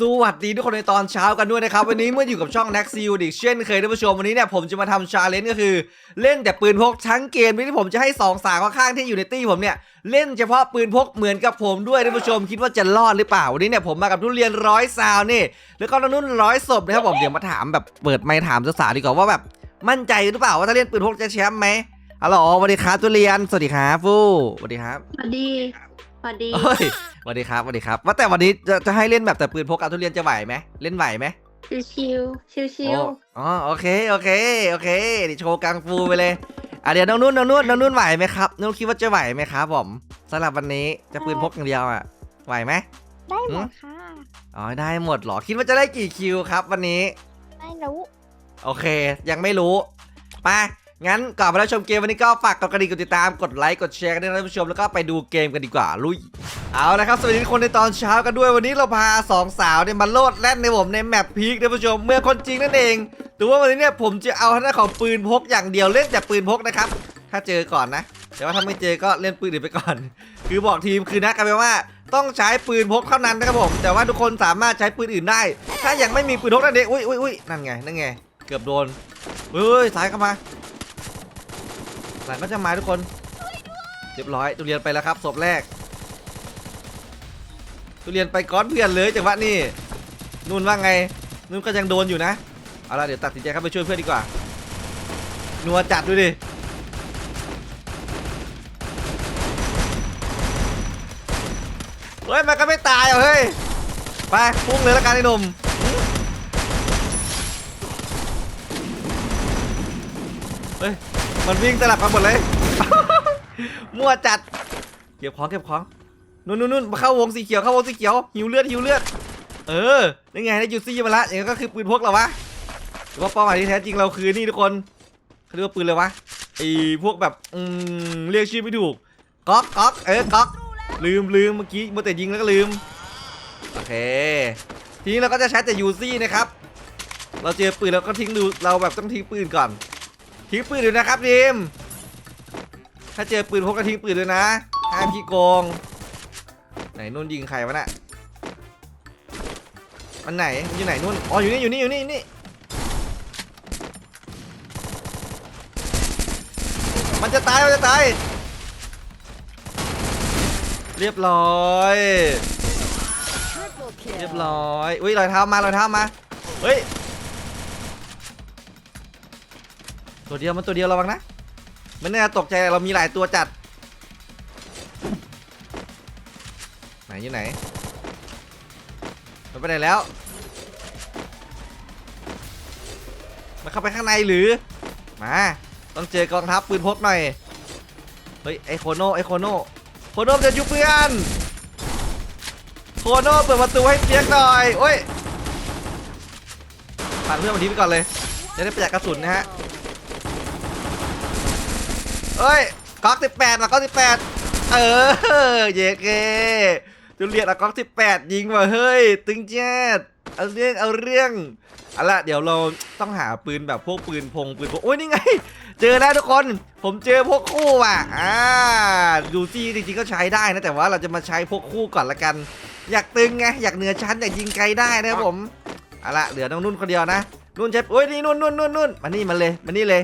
สวัสดีทุกคนในตอนเช้ากันด้วยนะครับ วันนี้เมื่ออยู่กับช่อง n a x i u ดิเช่นเคยท่านผู้ชมวันนี้เนี่ยผมจะมาทำชาเลนจ์ก็คือ เล่นแต่ปืนพกทั้งเกมที่ผมจะให้สองสาวข้างๆที่อยู่ในตี้ผมเนี่ย เล่นเฉพาะปืนพกเหมือนกับผมด้วยท่านผู้ชมคิดว่าจะรอดหรือเปล่า วันนี้เนี่ยผมมากับทุเรียนร้อยซาวนี่แล้วก็นนุ่นร้อยศพนะครับผมเดี๋ยวมาถามแบบเปิดไมค์ถามสาวๆดีกว่าว่าแบบมั่นใจหรือเปล่าว่าถ้าเล่นปืนพกจะแชมป์ไหมฮัลโหลสวัสดีครับทุเรียนสวัสดีครับฟูสวัสดีครับสวัสดี สวัสดีเฮ้ยสวัสดีครับสวัสดีครับ ว่าแต่วันนี้จะจะให้เล่นแบบแต่ปืนพกกับทุเรียนจะไหวไหมเล่นไหวไหมชิวชิวชิวชิวโอ้อ๋อโอเคโอเคโอเคเดี๋ยวโชว์กังฟูไปเลยอะเดี๋ยวน้องนุ่นน้องนุ่นน้องนุ่นไหวไหมครับน้องคิดว่าจะไหวไหมครับผมสำหรับวันนี้จะปืนพกอย่างเดียวอะไหวไหมได้หมหืดมค่ะอ๋อได้หมดเหรอคิดว่าจะได้กี่คิวครับ วันนี้ไม่รู้โอเค ยังไม่รู้ไป งั้นก่อนไปรับชมเกมวันนี้ก็ฝากกดกระดิ่งกดติดตามกดไลค์กดแชร์กันด้วยนะท่านผู้ชมแล้วก็ไปดูเกมกันดีกว่าลุยเอาละครับสวัสดีทุกคนในตอนเช้ากันด้วยวันนี้เราพาสองสาวเนี่ยมาโลดแล่นในผมในแมปพีคท่านผู้ชมเมื่อคนจริงนั่นเองแต่ว่าวันนี้เนี่ยผมจะเอาทางด้านของปืนพกอย่างเดียวเล่นแต่ปืนพกนะครับถ้าเจอก่อนนะแต่ว่าถ้าไม่เจอก็เล่นปืนอื่นไปก่อน คือบอกทีมคือนะกันไปว่าต้องใช้ปืนพกเท่านั้นนะครับผม แต่ว่าทุกคนสามารถใช้ปืนอื่นได้ ถ้ายังไม่มีปืนพกนั่นเองอุ้ยอุ้ยอุ้ยนั่นไงนั่นไง เกือบโดนเฮ้ยสายเข้ามา หลังก็จะมาทุกคนเรียบร้อยตุเรียนไปแล้วครับศพแรกตุเรียนไปก้อนเพื่อนเลยจังหวะนี้นุ่นว่าไงนุ่นก็ยังโดนอยู่นะเอาละเดี๋ยวตัดสินใจเข้าไปช่วยเพื่อนดีกว่านัวจัดดูดิเฮ้ยมันก็ไม่ตายอะเฮ้ยไปพุ่งเลยแล้วกันไอ้หนุ่มเฮ้ย มันวิ่งสลับกันหมดเลย มั่วจัด เก็บของเก็บของ นู่นนู่นนู่นมาเข้าวงสีเขียวเข้าวงสีเขียว หิวเลือดหิวเลือด เออนี่ไงได้ยูซี่มาละอย่างนั้ก็คือปืนพกเราวะหรือว่าเป้าหมายที่แท้จริงเราคือนี่ทุกคนเขาเรียกว่าปืนเลยวะไอ้พวกแบบอืมเรียกชื่อไม่ถูกก๊อกก๊อกเออก๊อกลืมลืมเมื่อกี้มัวแต่ยิงแล้วก็ลืมโอเค ทีนี้เราก็จะใช้แต่ยูซี่นะครับ เราเจอปืนเราก็ทิ้งดูเราแบบต้องทิ้งปืนก่อน ทิ้งปืนเลยนะครับทีมถ้าเจอปืนพกก็ทิ้งปืนเลยนะห้ามขี้โกง ไหนนุ่นยิงใครวะน่ะมันไหนมันอยู่ไหนนุ่นอ๋ออยู่นี่อยู่นี่อยู่นี่นี่มันจะตายมันจะตายเรียบร้อยเรียบร้อย อุ้ยรอยเท้ามา รอยเท้ามา เฮ้ย ตัวเดียวมันตัวเดียวระวังนะมันน่าตกใจเรามีหลายตัวจัด ไหนอยู่ไหนมันไปไหนแล้ว มันเข้าไปข้างในหรือ มา ต้องเจอกองทัพปืนพกหน่อย เฮ้ยไอโคโนไอโคโนโคโนจะยุบเพื่อนโคโนเปิดประตูให้เปียกหน่อย โอ้ยปั่นเพื่อนวันนี้ไปก่อนเลย จะได้ประหยัดกระสุนนะฮะ เอ้ยก๊อกสิบแปดมาก๊อกสิบแปดเออเยเกจุเลียนอะก๊อกสิบแปดยิงว่ะเฮ้ย ตึงแจ๊ดเอาเรื่องเอาเรื่องเอาละเดี๋ยวเราต้องหาปืนแบบพวกปืนพงปืนพกโอ้ยนี่ไง เจอแล้วทุกคน ผมเจอพวกคู่ว่ะอ่าดูซี่จริงๆก็ใช้ได้นะแต่ว่าเราจะมาใช้พวกคู่ก่อนละกัน อยากตึงไงอยากเหนือชั้นอยากยิงไกลได้นะผมเอาละเหลือน้องนุ่นคนเดียวนะนุ่นใช้โอ้ยนี่นุ่นนุ่นนุ่นนุ่นมานี่มาเลยมานี่เลย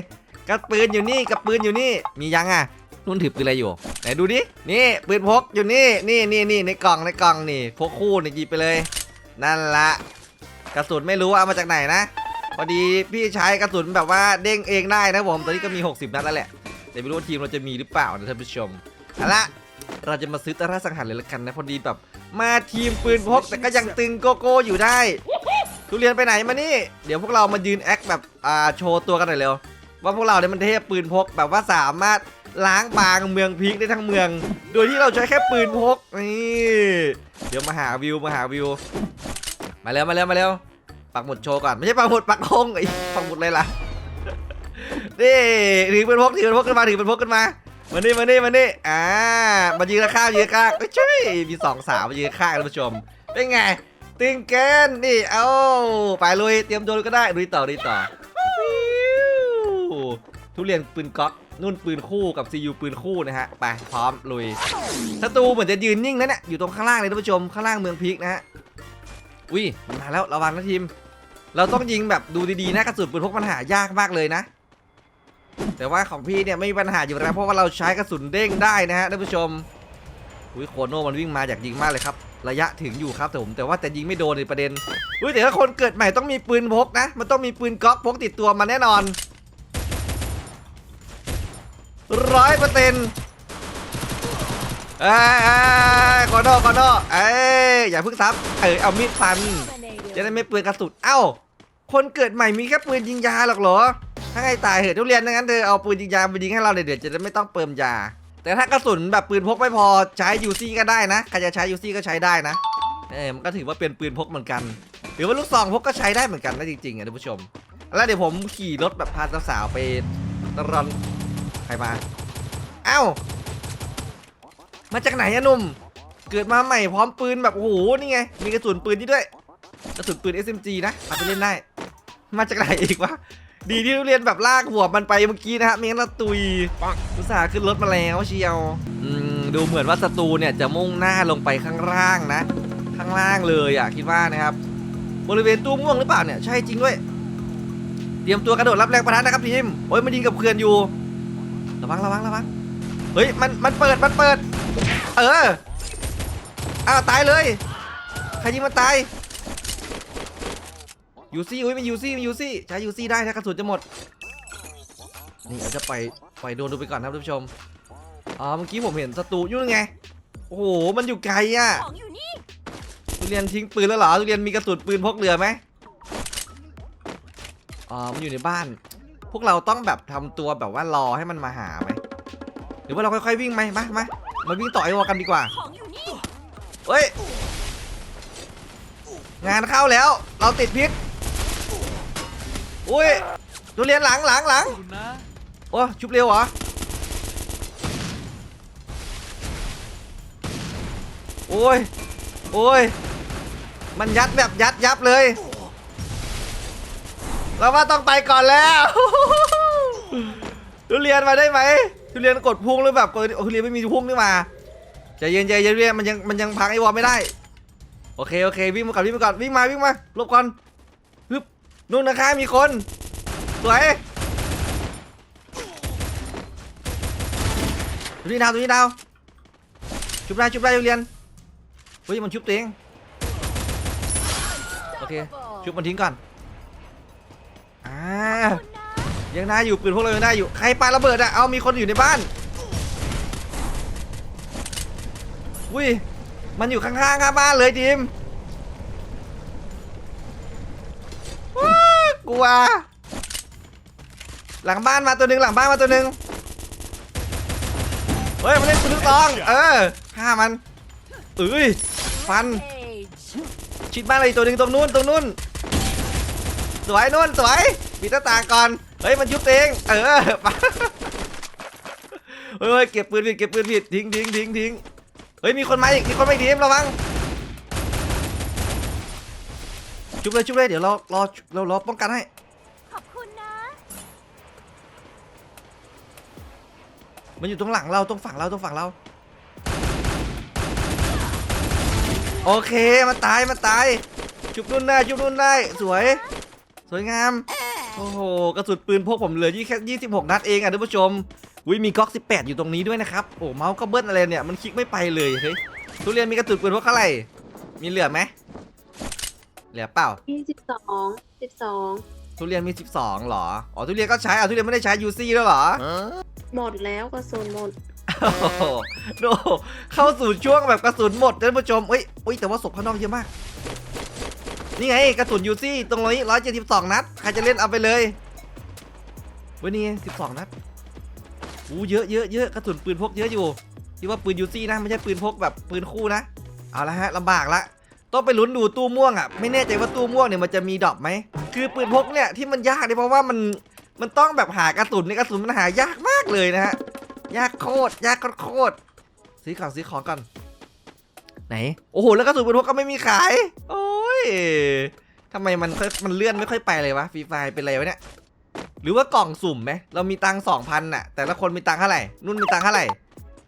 กับปืนอยู่นี่กับปืนอยู่นี่ มียังอะนุ่นถือปืนอะไรอยู่ ไหนดูดิ นี่ปืนพกอยู่นี่ นี่นี่นี่ในกล่องในกล่องนี่ พกคู่นี่หยิบไปเลย นั่นละกระสุนไม่รู้ว่าเอามาจากไหนนะ พอดีพี่ใช้กระสุนแบบว่าเด้งเองได้นะผม ตอนนี้ก็มี 60 นัดแล้วแหละ แต่ไม่รู้ว่าทีมเราจะมีหรือเปล่านะท่านผู้ชมเอาละเราจะมาซื้อตาราสังหารเลยละกันนะ พอดีแบบมาทีมปืนพกแต่ก็ยังตึงโกโก้อยู่ได้ทุเรียนไปไหนมานี่ เดี๋ยวพวกเรามายืนแอคแบบอ่าโชว์ตัวกันหน่อยเร็ว ว่าพวกเราเนี่ยมันเทพปืนพกแบบว่าสามารถล้างบางเมืองพีคได้ทั้งเมือง โดยที่เราใช้แค่ปืนพกนี่เดี๋ยวมาหาวิวมาหาวิว มาเร็วมาเร็วมาเร็วปักหมุดโชว์ก่อนไม่ใช่ปักหมุดปักธงไอ้ปักหมุดเลยล่ะนี่ถือเป็นพกถือเป็นพกขึ้นมาถือเป็นพกขึ้นมามานี่มานี่มานี่อ่ามายืนข้างยืนข้างไม่ใช่มีสองสาวมายืนข้างท่านผู้ชมเป็นไงติงเกนนี่เอาไปลุยเตรียมตัวก็ได้ลุยต่อลุยต่อ ทุเรียนปืนก๊อกนุ่นปืนคู่กับซียูปืนคู่นะฮะไปพร้อมลุยศัตรูเหมือนจะยืนนิ่งนะเนี่ยอยู่ตรงข้างล่างเลยท่านผู้ชมข้างล่างเมืองพีกนะฮะอุ้ยมาแล้วระวังนะทีม เราต้องยิงแบบดูดีๆนะกระสุนปืนพกมันหายากมากเลยนะ แต่ว่าของพี่เนี่ยไม่มีปัญหาอยู่แล้วเพราะว่าเราใช้กระสุนเด้งได้นะฮะท่านผู้ชมอุ้ยโคโน่มันวิ่งมาอยากยิงมากเลยครับระยะถึงอยู่ครับแต่ผมแต่ว่าแต่ยิงไม่โดนในประเด็นอุ้ยแต่ถ้าคนเกิดใหม่ต้องมีปืนพกนะ มันต้องมีปืนก๊อกพกติดตัวมาแน่นอน ร้อยเปอร์เซ็นต์เอ้ยโคโน่โคโน่เอ้ยอย่าเพิ่งซับเออเอามีดฟัน จะได้ไม่เปลืองกระสุนเอ้า คนเกิดใหม่มีแค่ปืนยิงยาหรอกเหรอ ถ้าไงตายเหอะทุเรียนงั้นเธอเอาปืนยิงยาไปยิงให้เราเลยเดี๋ยวจะได้ไม่ต้องเปิมยา แต่ถ้ากระสุนแบบปืนพกไม่พอใช้ยูซี่ก็ได้นะใครจะใช้ยูซี่ก็ใช้ได้นะเออมันก็ถือว่าเป็นปืนพกเหมือนกัน หรือว่าลูกซองพกก็ใช้ได้เหมือนกันนะจริงๆอะท่านผู้ชม แล้วเดี๋ยวผมขี่รถแบบพาสาวๆไปตรอน ครมา เอ้า มาจากไหนอะหนุ่ม เกิดมาใหม่พร้อมปืนแบบโอ้โหนี่ไง มีกระสุนปืนนี่ด้วย กระสุนปืน SMG นะเอาไปเล่นได้ มาจากไหนอีกวะ ดีที่เรียนแบบลากหัวมันไปเมื่อกี้นะฮะไม่งั้นเราตุยอุตส่าห์ขึ้นรถมาแล้วเชียว อืมดูเหมือนว่าศัตรูเนี่ยจะมุ่งหน้าลงไปข้างล่างนะ ข้างล่างเลยอะคิดว่านะครับ บริเวณตู้ม่วงหรือเปล่าเนี่ย ใช่จริงด้วย เตรียมตัวกระโดดรับแรงประทะนะครับทีมโอ้ยมันยิงกับเพื่อนอยู่ ระวังระวังระวังเฮ้ยมันมันเปิดมันเปิด เอออ้าวตายเลยใครยิงมันตายยูซี่อุ้ยมียูซี่มียูซี่ใช้ยูซี่ได้ถ้ากระสุนจะหมดนี่เราจะปล่อยปล่อยโดนดูไปก่อนนะครับท่านผู้ชมอ๋อเมื่อกี้ผมเห็นศัตรูอยู่ไงโอ้โหมันอยู่ไกลอะของอยู่นี่ทุเรียนทิ้งปืนแล้วเหรอทุเรียนมีกระสุนปืนพกเรือไหมอ๋อมันอยู่ในบ้าน พวกเราต้องแบบทำตัวแบบว่ารอให้มันมาหาไหมหรือว่าเราค่อยๆวิ่งไหมมามามาวิ่งต่อไอวอกันดีกว่าเฮ้ยงานเข้าแล้ว เราติดพิษอุ้ยทุเรียนหลังหลังหลังโอ้ชุบเร็วเหรอโอ้ยโอ้ยมันยัดแบบยัดยับเลย เราว่าต้องไปก่อนแล้วทุเรียนมาได้ไหมทุเรียนกดพุ่งหรือแบบกดทุเรียนไม่มีพุ่งนี่มาใจเย็นใจเย็นเรียนมันยังมันยังพังไอ้วอลไม่ได้ โอเคโอเควิ่งมาก่อนวิ่งมาก่อนวิ่งมาวิ่งมาลบก่อนฮึบนู่นนะคะมีคนสวยตัวนี้ดาวตัวนี้ดาวชุบได้ชุบได้เรียนเฮ้ยมันชุบตัวเองโอเคชุบมันทิ้งก่อน ยังได้อยู่ปืนพวกเรายังได้อยู่ใครปาระเบิดอะเอามีคนอยู่ในบ้านอุ้ยมันอยู่ข้างๆข้างบ้านเลยทีมว้ากลัวหลังบ้านมาตัวหนึ่งหลังบ้านมาตัวหนึ่งเฮ้ยมันเล่นปืนลูกซอง เออฆ่ามันเอ้ยฟัน ชิดบ้านอะไรตัวหนึ่งตรงนู้นตรงนู้นสวยนู้นสวยปิดหน้าต่างก่อน เฮ้ยมันยุบเองเออไปเฮ้ยเก็บปืนผิดเก็บปืนผิดทิ้งทิ้งทิ้งทิ้งเฮ้ยมีคนมาอีกมีคนมาอีกทีมระวังชุบเลยชุบเลยเดี๋ยวเรารอเรารอป้องกันให้ขอบคุณนะ มันอยู่ตรงหลังเราตรงฝั่งเราตรงฝั่งเรา โอเคมันตายมันตายชุบนุ่นได้ชุบนุ่นได้สวย สวยงาม โอ้โหกระสุนปืนพกผมเหลือยี่แค่ยี่สิบหกนัดเองอะท่านผู้ชมวิมีก๊อกสิบแปดอยู่ตรงนี้ด้วยนะครับ โอ้เมาส์ก็เบิ้ลอะไรเนี่ยมันคลิกไม่ไปเลยเฮ้ยทุเรียนมีกระสุนปืนพกเท่าไหร่ มีเหลือไหมเหลือเปล่า ยี่สิบสองสิบสองทุเรียนมี 12เหรอ อ๋อทุเรียนก็ใช้อะทุเรียนไม่ได้ใช้ยูซี่แล้วเหรอ หมดแล้วกระสุนหมด โอ้โหโนเข้าสู่ช่วงแบบกระสุนหมดท่านผู้ชมเอ้ยอุ้ยแต่ว่าศพข้างนอกเยอะมาก นี่ไงกระสุนยูซี่ตรงนี้ร้อยเจ็ดสิบสองนัดใครจะเล่นเอาไปเลยเว้ยนี่สิบสองนัดอู้เยอะเยอะเยอะกระสุนปืนพกเยอะอยู่ที่ว่าปืนยูซี่นะไม่ใช่ปืนพกแบบปืนคู่นะเอาละฮะลำบากละต้องไปลุ้นดูตู้ม่วงอะไม่แน่ใจว่าตู้ม่วงเนี่ยมันจะมีดรอปไหมคือปืนพกเนี่ยที่มันยากเนี่ยเพราะว่ามันมันต้องแบบหากระสุนในกระสุนมันหายากมากเลยนะฮะยากโคตรยากโคตรซื้อของซื้อของก่อน ไหน โอ้โห แล้วกระสุนปืนพกก็ไม่มีขาย โอ้ยทำไมมันค่อยมันเลื่อนไม่ค่อยไปเลยวะฟรีไฟเป็นไรวะเนี่ย หรือว่ากล่องสุ่มไหมเรามีตังสองพันน่ะแต่ละคนมีตังเท่าไหร่ นุ่นมีตังเท่าไหร่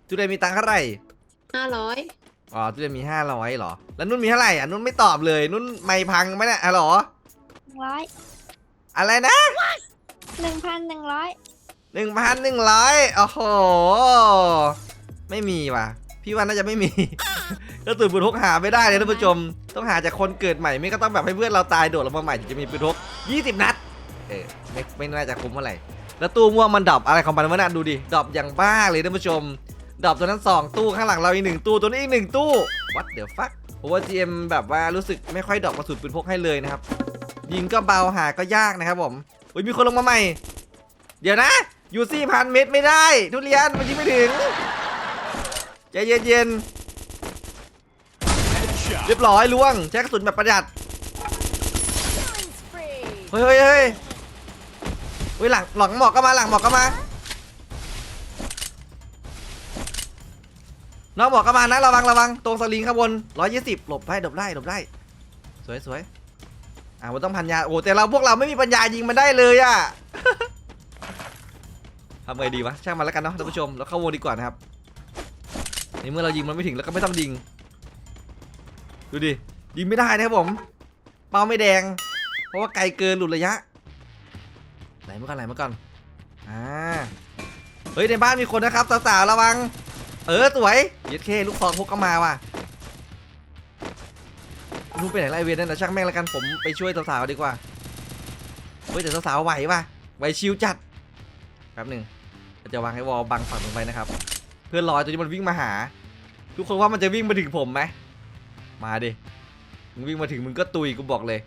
จุดใดมีตังเท่าไหร่ห้าร้อยอ๋อทุเรียนมีห้าร้อยเหรอ แล้วนุ่นมีเท่าไหร่อะนุ่นไม่ตอบเลย นุ่นไม่พังไหมเนี่ยอะเหรอหนึ่งร้อยอะไรนะหนึ่งพันหนึ่งร้อยหนึ่งพันหนึ่งร้อยโอ้โห ไม่มีว่ะ พี่ว่าน่าจะไม่มี ก็ตื่นปืนพกหาไม่ได้เลยท่านผู้ชม ต้องหาจากคนเกิดใหม่ไม่ก็ต้องแบบให้เพื่อนเราตายโดดลงมาใหม่ถึงจะมีปืนพก20 นัด เออไม่ไม่น่าจะคุ้มเท่าไหร่แล้วตู้ม่วงมันดรอปอะไรของมันวะน่ะดูดิดรอปอย่างบ้าเลยท่านผู้ชมดรอปตัวนั้น 2 ตู้ข้างหลังเราอีกหนึ่งตู้ตัวนี้อีกหนึ่งตู้ what the fuck เพราะว่า GM แบบว่ารู้สึกไม่ค่อยดรอปกระสุนปืนพกให้เลยนะครับยิงก็เบาหาก็ยากนะครับผมอุ้ยมีคนลงมาใหม่ เดี๋ยวนะยูซี่พันเม็ดไม่ได้ ทุเรียนมันยิงไม่ถึงใจเย็นๆเรียบร้อยล่วงใช้กระสุนแบบประหยัด เฮ้ยเฮ้ยเฮ้ยเฮ้ยหลังหลังหมอกก็มาหลังหมอกก็มาน้องหมอกก็มานะระวังระวังตรงสลิงข้างบนร้อยยี่สิบหลบได้หลบได้หลบได้ สวยสวยอ่ามันต้องพันยาโอ้แต่เราพวกเราไม่มีปัญญายิงมันได้เลยอะทำไงดีวะช่างมันแล้วกันเนาะท่านผู้ชมเราเข้าวงดีกว่านะครับในเมื่อเรายิงมันไม่ถึงแล้วก็ไม่ต้องยิง ดูดิยิงไม่ได้นะครับผมเป้าไม่แดง เพราะว่าไกลเกินหลุดระยะไหลมาก่อนไหลมาก่อนอ่าเฮ้ยในบ้านมีคนนะครับสาวๆระวัง เออสวยเย็ดเคลูกซองพกก็มาว่ะลูกไปไหนไล่เวียนนั่นนะช่างแม่งแล้วกันผมไปช่วยสาวๆดีกว่าเฮ้ยแต่สาวๆไหวว่ะไหวชิวจัดแป๊บหนึ่งจะวางให้วอลบังฝั่งลงไปนะครับ เพื่อรอตัวนี้มันวิ่งมาหา ทุกคนว่ามันจะวิ่งมาถึงผมไหม มาดิ มึงวิ่งมาถึงมึงก็ตุยกูบอกเลย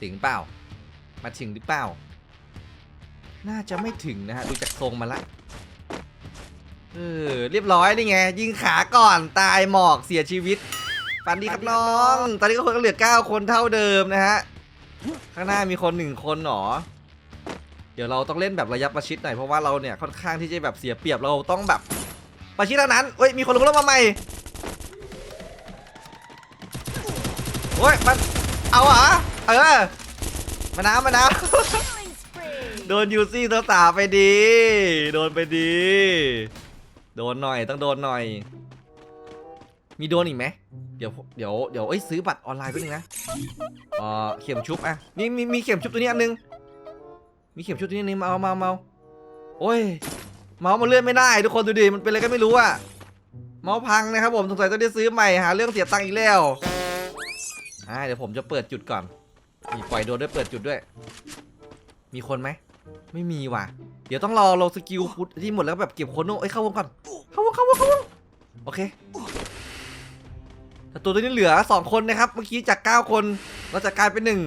ถึงเปล่า มาถึงหรือเปล่า น่าจะไม่ถึงนะฮะ ดูจากทรงมาละเออเรียบร้อยนี่ไง ยิงขาก่อนตายหมอกเสียชีวิตปันดีครับน้อง ตอนนี้ก็คนก็เหลือ 9 คนเท่าเดิมนะฮะ ข้างหน้ามีคนหนึ่งคนหนอเดี๋ยวเราต้องเล่นแบบระยะประชิดหน่อยเพราะว่าเราเนี่ยค่อนข้างที่จะแบบเสียเปรียบเราต้องแบบประชิดเท่านั้นเฮ้ยมีคนลงรถมาใหม่ โอ้ยมันเอาเหรอเออมาน้ำมาน้ Killing spree. ำโดนยูซี่ตัวสาไปดี โดนไปดี โดนหน่อยต้องโดนหน่อย มีโดนอีกไหมเดี๋ยวเดี๋ยวเดี๋ยวเอ้ยซื้อบัตรออนไลน์ไปนึงนะเออเข็มชุบอะนี่มีมีเข็มชุบตัวนี้อันนึง มีเข็มชุบตัวนี้อันนึงมาเอามาเอามาเอาโอ้ยเมาส์มันเลื่อนไม่ได้ ทุกคนดูดิมันเป็นอะไรก็ไม่รู้อะเมาส์พังนะครับผมสงสัยต้องได้ซื้อใหม่หาเรื่องเสียตังค์อีกแล้ว อ่าเดี๋ยวผมจะเปิดจุดก่อน มีปล่อยโดนด้วยเปิดจุดด้วย มีคนไหม ไม่มีว่ะ เดี๋ยวต้องรอเราสกิลฟุตที่หมดแล้วแบบเก็บคนโน้เอ้ยเข้าวงก่อน เข้าวงเข้าวงเข้าวงโอเคศัตรูตัวนี้เหลือ 2 คนนะครับ เมื่อกี้จาก 9 คนเราจะกลายเป็นหนึ่ง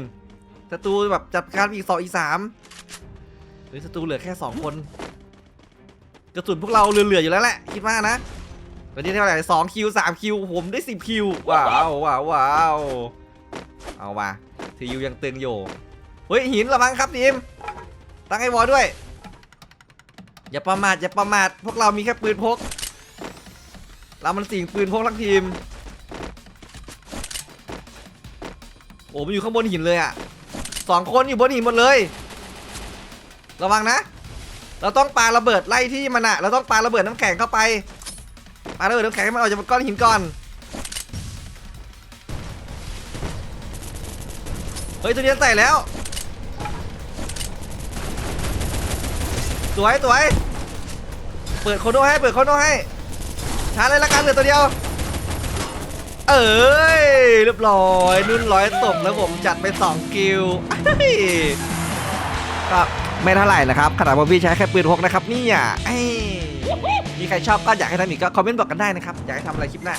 ศัตรูแบบจัดการอีก2อีก3หรือศัตรูเหลือแค่ 2 คนกระสุนพวกเราเหลือๆอยู่แล้วแหละคิดว่านะตอนนี้เท่าไหร่สองคิวสามคิวผมได้10คิวว้าวว้าวว้าว เอาว่ะทียูยังตึงอยู่เฮ้ยหินระวังครับทีมตั้งให้วอด้วย อย่าประมาทอย่าประมาทพวกเรามีแค่ปืนพก เรามันสิงปืนพกทั้งทีม โอ้มันอยู่ข้างบนหินเลยอะสองคนอยู่บนหินหมดเลย ระวังนะ เราต้องปาระเบิดไล่ที่มันอะเราต้องปาระเบิดน้ำแข็งเข้าไปปาระเบิดน้ำแข็งให้มันออกจากก้อนหินก่อน เฮ้ยตัวนี้ใส่แล้ว สวยสวย เปิดโคโนให้เปิดโคโนให้ช้าเลยละกันเหลือตัวเดียว เอ้ยเรียบร้อย นุ่นร้อยตบแล้วผมจัดไป2กิลก็ไม่เท่าไหร่นะครับขนาดว่าพี่ใช้แค่ปืนพกนะครับนี่อ้ยมีใครชอบก็อยากให้ทำอีกก็คอมเมนต์บอกกันได้นะครับ อยากให้ทำอะไรคลิปหน้า